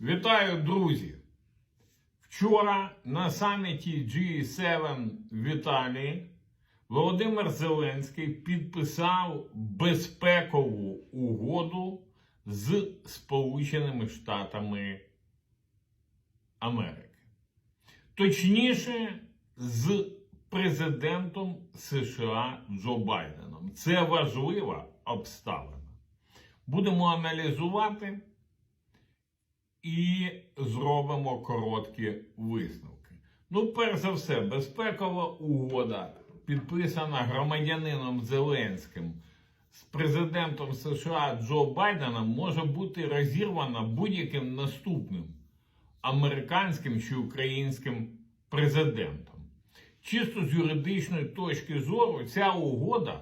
Вітаю, друзі! Вчора на саміті G7 в Італії Володимир Зеленський підписав безпекову угоду з Сполученими Штатами Америки. Точніше, з президентом США Джо Байденом. Це важлива обставина. Будемо аналізувати і зробимо короткі висновки. Ну, перш за все, безпекова угода, підписана громадянином Зеленським з президентом США Джо Байденом, може бути розірвана будь-яким наступним американським чи українським президентом. Чисто з юридичної точки зору, ця угода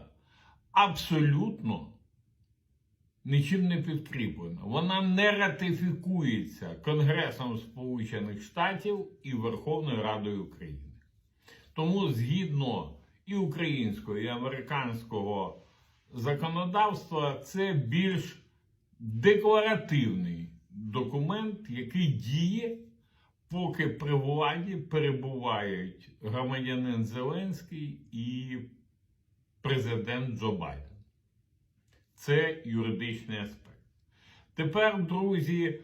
абсолютно нічим не підкріплена. Вона не ратифікується Конгресом Сполучених Штатів і Верховною Радою України. Тому згідно і українського, і американського законодавства, це більш декларативний документ, який діє, поки при владі перебувають громадянин Зеленський і президент Джо Байден. Це юридичний аспект. Тепер, друзі,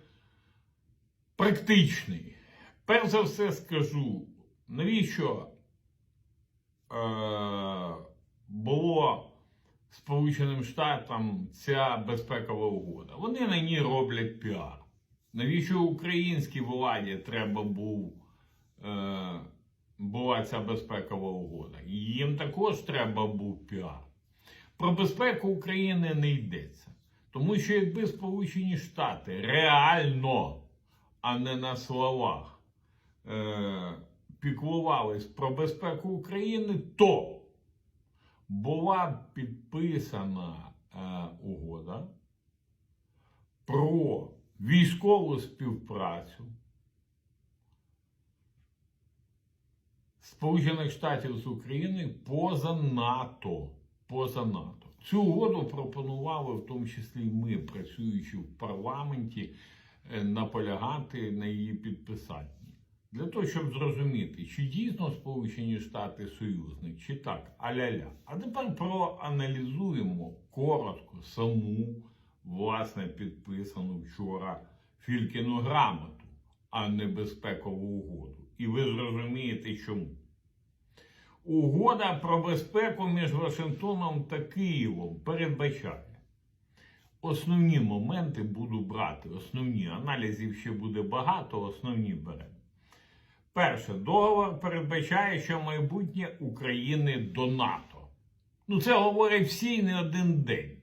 практичний. Перш за все скажу, навіщо е, було Сполученим Штатам ця безпекова угода? Вони на ній роблять піар. Навіщо українській владі треба був, е, була ця безпекова угода? Їм також треба був піар. Про безпеку України не йдеться. Тому що якби Сполучені Штати реально, а не на словах, е- піклувались про безпеку України, то була б підписана е- угода про військову співпрацю Сполучених Штатів з Україною поза НАТО поза НАТО. Цю угоду пропонували, в тому числі ми, працюючи в парламенті, е, наполягати на її підписанні. Для того, щоб зрозуміти, чи дійсно Сполучені Штати союзник, чи так, аля-ля. А тепер проаналізуємо коротко саму, власне, підписану вчора Фількіну грамоту, а не безпекову угоду. І ви зрозумієте, чому. Угода про безпеку між Вашингтоном та Києвом передбачає. Основні моменти буду брати. Основні аналізів ще буде багато, основні беремо. Перше, договор передбачає, що майбутнє України до НАТО. Ну, це говорять всі не один день.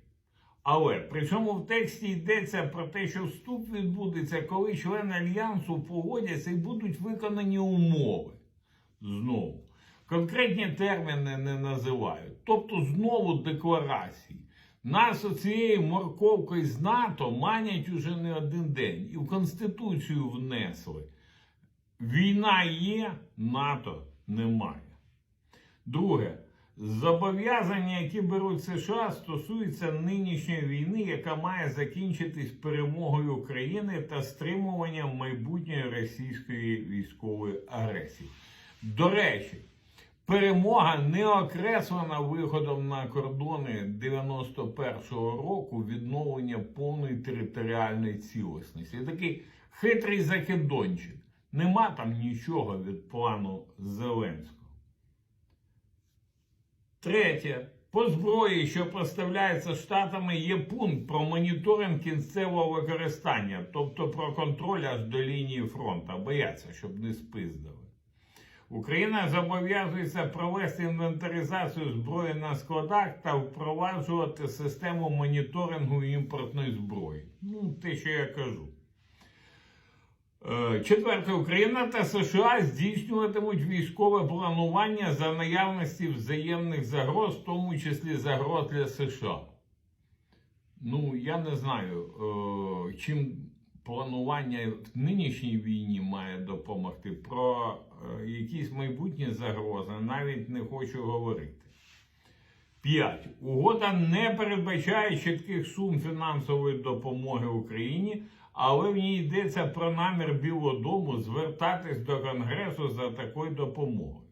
Але при цьому в тексті йдеться про те, що вступ відбудеться, коли члени альянсу погодяться і будуть виконані умови. Знову. Конкретні терміни не називають. Тобто знову декларації. Нас оцією морковкою з НАТО манять уже не один день. І в Конституцію внесли. Війна є, НАТО немає. Друге, зобов'язання, які беруть США, стосуються нинішньої війни, яка має закінчитись перемогою України та стримуванням майбутньої російської військової агресії. До речі, Перемога не окреслена виходом на кордони 91-го року відновлення повної територіальної цілісності. Такий хитрий закидончик. Нема там нічого від плану Зеленського. Третє. По зброї, що поставляється штатами, є пункт про моніторинг кінцевого використання, тобто про контроль аж до лінії фронту. Бояться, щоб не спиздили. Україна зобов'язується провести інвентаризацію зброї на складах та впроваджувати систему моніторингу імпортної зброї. Ну, те, що я кажу. Е, четверте, Україна та США здійснюватимуть військове планування за наявності взаємних загроз, в тому числі загроз для США. Ну, я не знаю, е, чим планування в нинішній війні має допомогти. Про якісь майбутні загрози навіть не хочу говорити. 5. Угода не передбачає чітких сум фінансової допомоги Україні, але в ній йдеться про намір Білого Дому звертатись до Конгресу за такою допомогою.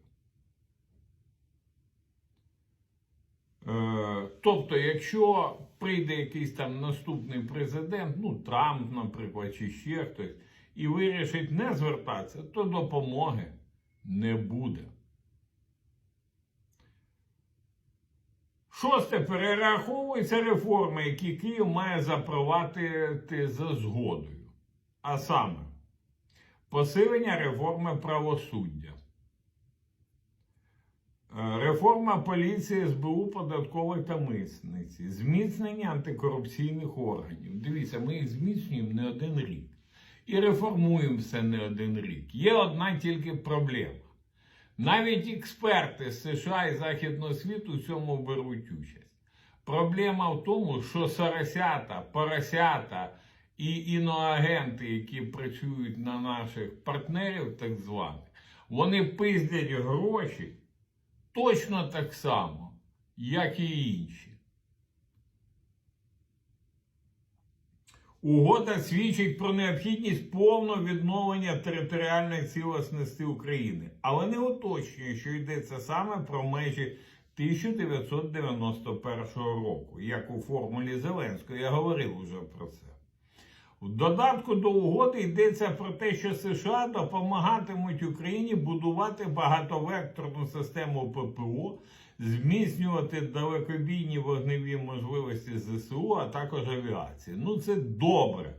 Е, Тобто, якщо прийде якийсь там наступний президент, ну Трамп, наприклад, чи ще хтось, і вирішить не звертатися, то допомоги не буде. Шосте, перераховуються реформи, які Київ має запровадити за згодою. А саме, посилення реформи правосуддя, Е, реформа поліції, СБУ, податкової та митниці, зміцнення антикорупційних органів. Дивіться, ми їх зміцнюємо не один рік. І реформуємо все не один рік. Є одна тільки проблема. Навіть експерти з США і Західного світу в цьому беруть участь. Проблема в тому, що соросята, поросята і іноагенти, які працюють на наших партнерів, так званих, вони пиздять гроші точно так само, як і інші. Угода свідчить про необхідність повного відновлення територіальної цілісності України, але не уточнює, що йдеться саме про межі 1991 року, як у формулі Зеленського. Я говорив уже про це. В додатку до угоди йдеться про те, що США допомагатимуть Україні будувати багатовекторну систему ППО, зміцнювати далекобійні вогневі можливості ЗСУ, а також авіації. Ну, це добре.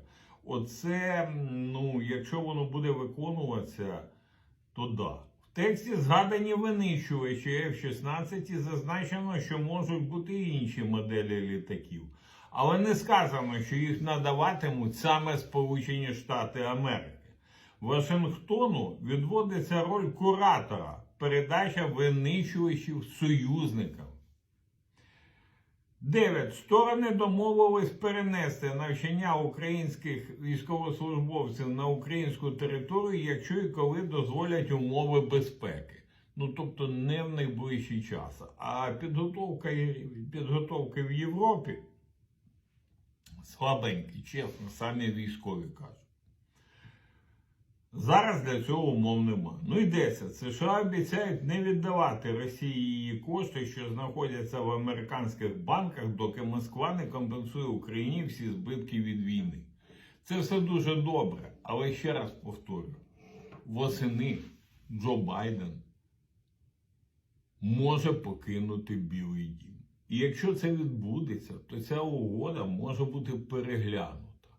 Оце, ну, якщо воно буде виконуватися, то да. В тексті згадані винищувачі F-16 і зазначено, що можуть бути і інші моделі літаків. Але не сказано, що їх надаватимуть саме Сполучені Штати Америки. Вашингтону відводиться роль куратора, передача винищувачів союзникам. 9. Сторони домовились перенести навчання українських військовослужбовців на українську територію, якщо і коли дозволять умови безпеки. Ну, тобто не в найближчий час. А підготовка, підготовка в Європі слабенький, чесно, самі військові кажуть. Зараз для цього умов нема. Ну йдеться, США обіцяють не віддавати Росії її кошти, що знаходяться в американських банках, доки Москва не компенсує Україні всі збитки від війни. Це все дуже добре, але ще раз повторюю: восени Джо Байден може покинути Білий Дім. І якщо це відбудеться, то ця угода може бути переглянута.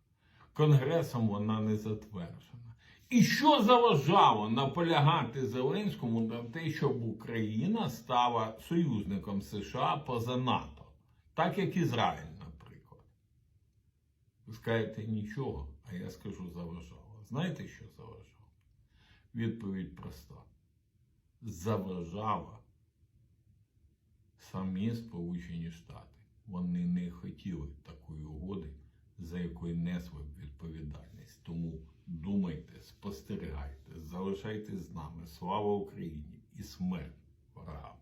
Конгресом вона не затверджена. І що заважало наполягати Зеленському на те, щоб Україна стала союзником США поза НАТО, так як Ізраїль, наприклад? Ви скажете нічого, а я скажу заважало. Знаєте, що заважало? Відповідь проста. Заважала самі Сполучені Штати. Вони не хотіли такої угоди, за якою несли відповідальність. Тому думайте, спостерігайте, залишайтесь з нами. Слава Україні і смерть ворогам!